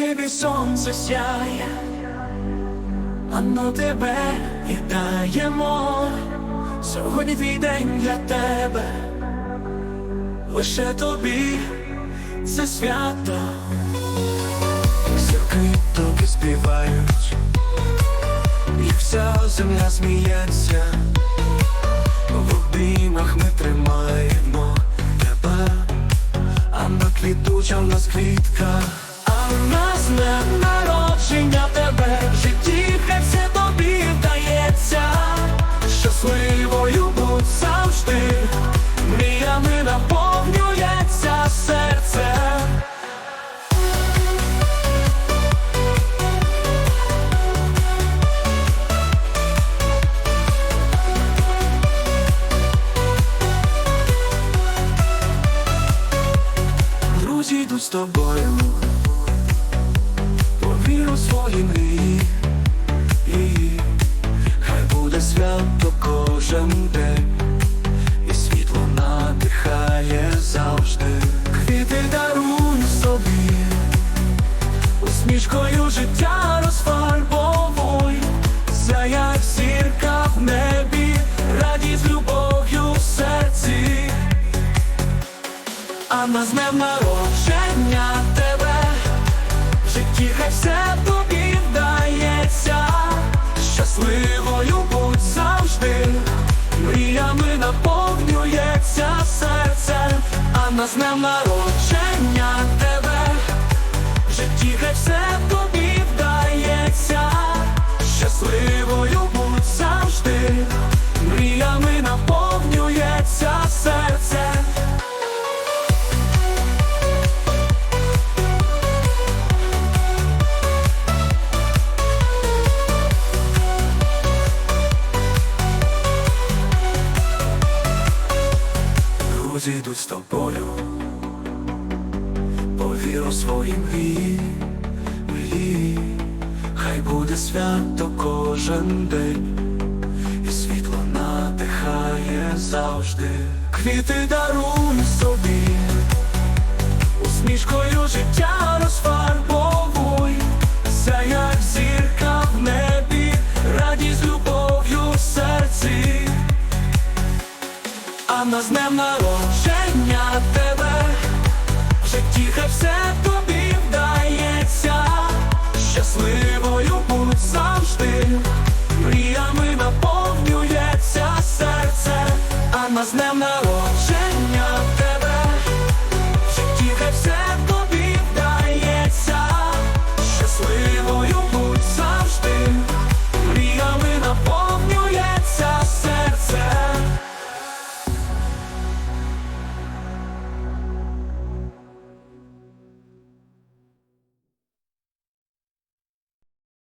небі сонце сяє, а на тебе вітаємо. Сьогодні твій день для тебе, лише тобі це свято. Зірки тобі співають, і вся земля сміється. В обіймах ми тобою, повір у свої мрії, і хай буде свято кожен день, і світло надихає завжди. Квіти даруй собі, усмішкою життя розфарбовуй, Сяять зірка в небі, А на з днем народження тебе. В житті хай все тобі вдається, щасливою будь завжди, мріями наповнюється серце, а на з днем народження тебе. В житті хай все тобі Друзі з тобою, повір у свої мрії, хай буде свято кожен день, і світло надихає завжди. Квіти даруй собі, усмішкою життя щасливою будь завжди, мріями наповнюється серце, а на з днем народження.